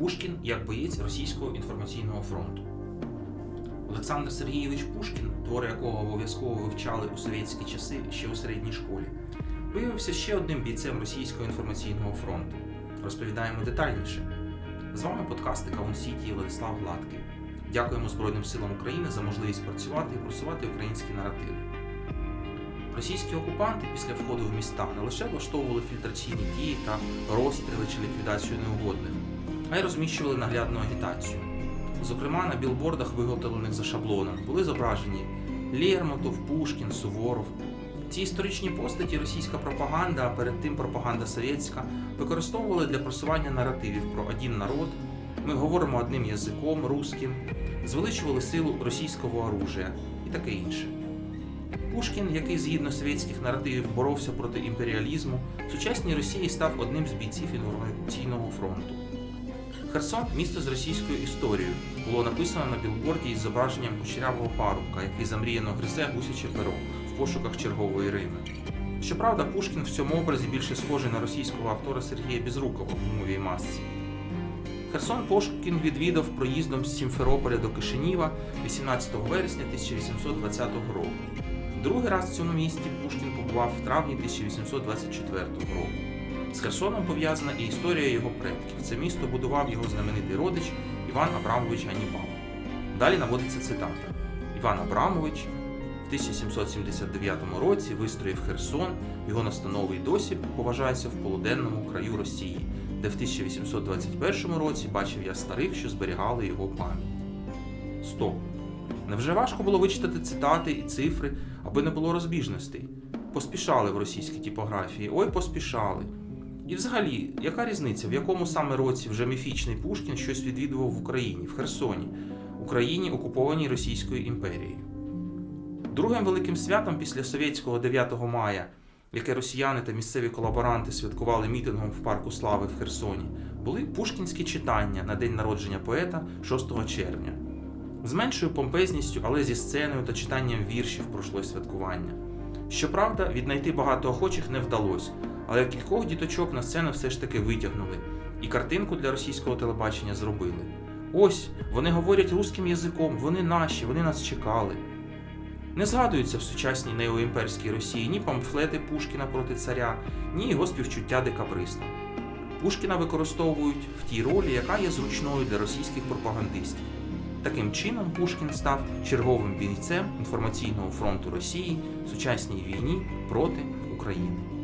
Пушкін як боєць російського інформаційного фронту. Олександр Сергійович Пушкін, твори якого обов'язково вивчали у совєтські часи ще у середній школі, виявився ще одним бійцем російського інформаційного фронту. Розповідаємо детальніше. З вами подкасти Каун Сіті Владислав Гладкий. Дякуємо Збройним силам України за можливість працювати і просувати українські наративи. Російські окупанти після входу в міста не лише влаштовували фільтраційні дії та розстріли чи ліквідацію неугодних, а й розміщували наглядну агітацію. Зокрема, на білбордах, виготовлених за шаблоном, були зображені Лермонтов, Пушкін, Суворов. Ці історичні постаті російська пропаганда, а перед тим пропаганда совєтська, використовували для просування наративів про один народ. Ми говоримо одним язиком, русським, звеличували силу російського оружия і таке інше. Пушкін, який згідно совєтських наративів боровся проти імперіалізму, в сучасній Росії став одним з бійців інформаційного фронту. Херсон місто з російською історією було написано на білборді із зображенням кучерявого парубка, який замріяно гризе гусяче перо в пошуках чергової Рими. Щоправда, Пушкін в цьому образі більше схожий на російського актора Сергія Безрукова в гумовій масці. Херсон Пушкін відвідав проїздом з Сімферополя до Кишинєва 18 вересня 1820 року. Другий раз в цьому місті Пушкін побував в травні 1824 року. З Херсоном пов'язана і історія його предків. Це місто будував його знаменитий родич Іван Абрамович Ганібал. Далі наводиться цитата: Іван Абрамович в 1779 році вистроїв Херсон, його настановий досі поважається в полуденному краю Росії, де в 1821 році бачив я старих, що зберігали його пам'ять. Стоп. Невже важко було вичитати цитати і цифри, аби не було розбіжностей? Поспішали в російській типографії, ой, поспішали. І взагалі, яка різниця, в якому саме році вже міфічний Пушкін щось відвідував в Україні, в Херсоні, Україні, окупованій Російською імперією? Другим великим святом після совєтського 9 мая, яке росіяни та місцеві колаборанти святкували мітингом в парку Слави в Херсоні, були пушкінські читання на день народження поета 6 червня. З меншою помпезністю, але зі сценою та читанням віршів пройшло святкування. Щоправда, віднайти багато охочих не вдалося, але кількох діточок на сцену все ж таки витягнули, і картинку для російського телебачення зробили. Ось вони говорять русським язиком, вони наші, вони нас чекали. Не згадуються в сучасній неоімперській Росії ні памфлети Пушкіна проти царя, ні його співчуття декабристам. Пушкіна використовують в тій ролі, яка є зручною для російських пропагандистів. Таким чином Пушкін став черговим бійцем інформаційного фронту Росії в сучасній війні проти України.